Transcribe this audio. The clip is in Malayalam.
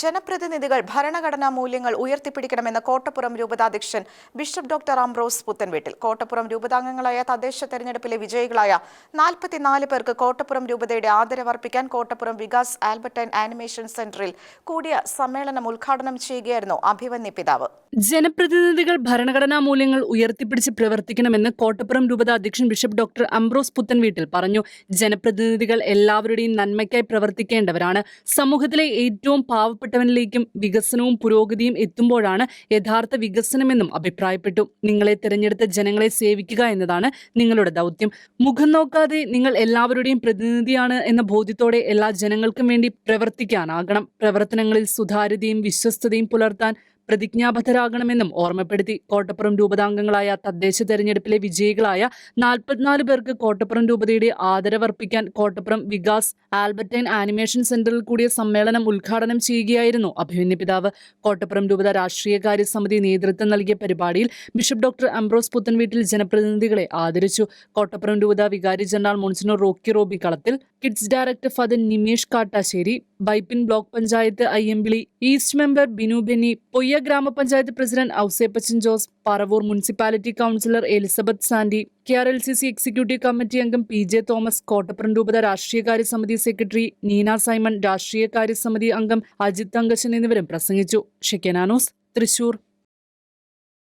ജനപ്രതിനിധികൾ ഭരണഘടനാ മൂല്യങ്ങൾ ഉയർത്തിപ്പിടിക്കണമെന്ന് കോട്ടപ്പുറം രൂപതാധ്യക്ഷൻ ബിഷപ്പ് ഡോക്ടർ അംബ്രോസ് പുത്തൻവീട്ടിൽ. കോട്ടപ്പുറം രൂപതാംഗങ്ങളായ തദ്ദേശ തെരഞ്ഞെടുപ്പിലെ വിജയികളായ നാൽപ്പത്തിനാല് പേർക്ക് കോട്ടപ്പുറം രൂപതയുടെ ആദരവർപ്പിക്കാൻ കോട്ടപ്പുറം വികാസ് ആൽബർട്ടൈൻ ആനിമേഷൻ സെന്ററിൽ കൂടിയ സമ്മേളനം ഉദ്ഘാടനം ചെയ്യുകയായിരുന്നു അഭിവന്യ പിതാവ്. ജനപ്രതിനിധികൾ ഭരണഘടനാ മൂല്യങ്ങൾ ഉയർത്തിപ്പിടിച്ച് പ്രവർത്തിക്കണമെന്ന് കോട്ടപ്പുറം രൂപതാധ്യക്ഷൻ ബിഷപ്പ് ഡോക്ടർ അംബ്രോസ് പുത്തൻവീട്ടിൽ പറഞ്ഞു. ജനപ്രതിനിധികൾ എല്ലാവരുടെയും നന്മയ്ക്കായി പ്രവർത്തിക്കേണ്ടവരാണ്. സമൂഹത്തിലെ ഏറ്റവും പാവപ്പെട്ടവനിലേക്കും വികസനവും പുരോഗതിയും എത്തുമ്പോഴാണ് യഥാർത്ഥ വികസനമെന്നും അഭിപ്രായപ്പെട്ടു. നിങ്ങളെ തിരഞ്ഞെടുത്ത ജനങ്ങളെ സേവിക്കുക എന്നതാണ് നിങ്ങളുടെ ദൗത്യം. മുഖം നോക്കാതെ നിങ്ങൾ എല്ലാവരുടെയും പ്രതിനിധിയാണ് എന്ന ബോധ്യത്തോടെ എല്ലാ ജനങ്ങൾക്കും വേണ്ടി പ്രവർത്തിക്കാനാകണം. പ്രവർത്തനങ്ങളിൽ സുതാര്യതയും വിശ്വസ്തതയും പുലർത്താൻ പ്രതിജ്ഞാബദ്ധരാകണമെന്നും ഓർമ്മപ്പെടുത്തി കോട്ടപ്പുറം രൂപതാംഗങ്ങളായ തദ്ദേശ തെരഞ്ഞെടുപ്പിലെ വിജയികളായ നാൽപ്പത്തിനാല് പേർക്ക് കോട്ടപ്പുറം രൂപതയുടെ ആദരവർപ്പിക്കാൻ കോട്ടപ്പുറം വികാസ് ആൽബർട്ടൈൻ ആനിമേഷൻ സെന്ററിൽ കൂടിയ സമ്മേളനം ഉദ്ഘാടനം ചെയ്യുകയായിരുന്നു അഭിമന്യ പിതാവ്. കോട്ടപ്പുറം രൂപത രാഷ്ട്രീയകാര്യ സമിതി നേതൃത്വം നൽകിയ പരിപാടിയിൽ ബിഷപ്പ് ഡോക്ടർ അംബ്രോസ് പുത്തൻവീട്ടിൽ ജനപ്രതിനിധികളെ ആദരിച്ചു. കോട്ടപ്പുറം രൂപത വികാരി general monsignor Rocky Robi Kalathil kids director father Nimesh Kattassery Vypin block panchayat Ayyampilly east member Binu Benny Poyya ഗ്രാമപഞ്ചായത്ത് president Ouseppachan Jose Paravur municipality councillor Elizabeth Sandy K R L C C executive committee അംഗം പി ജെ തോമസ് കോട്ടപ്പുറം രൂപത രാഷ്ട്രീയകാര്യ സമിതി സെക്രട്ടറി നീന സൈമൺ രാഷ്ട്രീയകാര്യ സമിതി അംഗം അജിത് അങ്കശൻ എന്നിവരും പ്രസംഗിച്ചു. ഷെക്കനാനോസ് തൃശൂർ.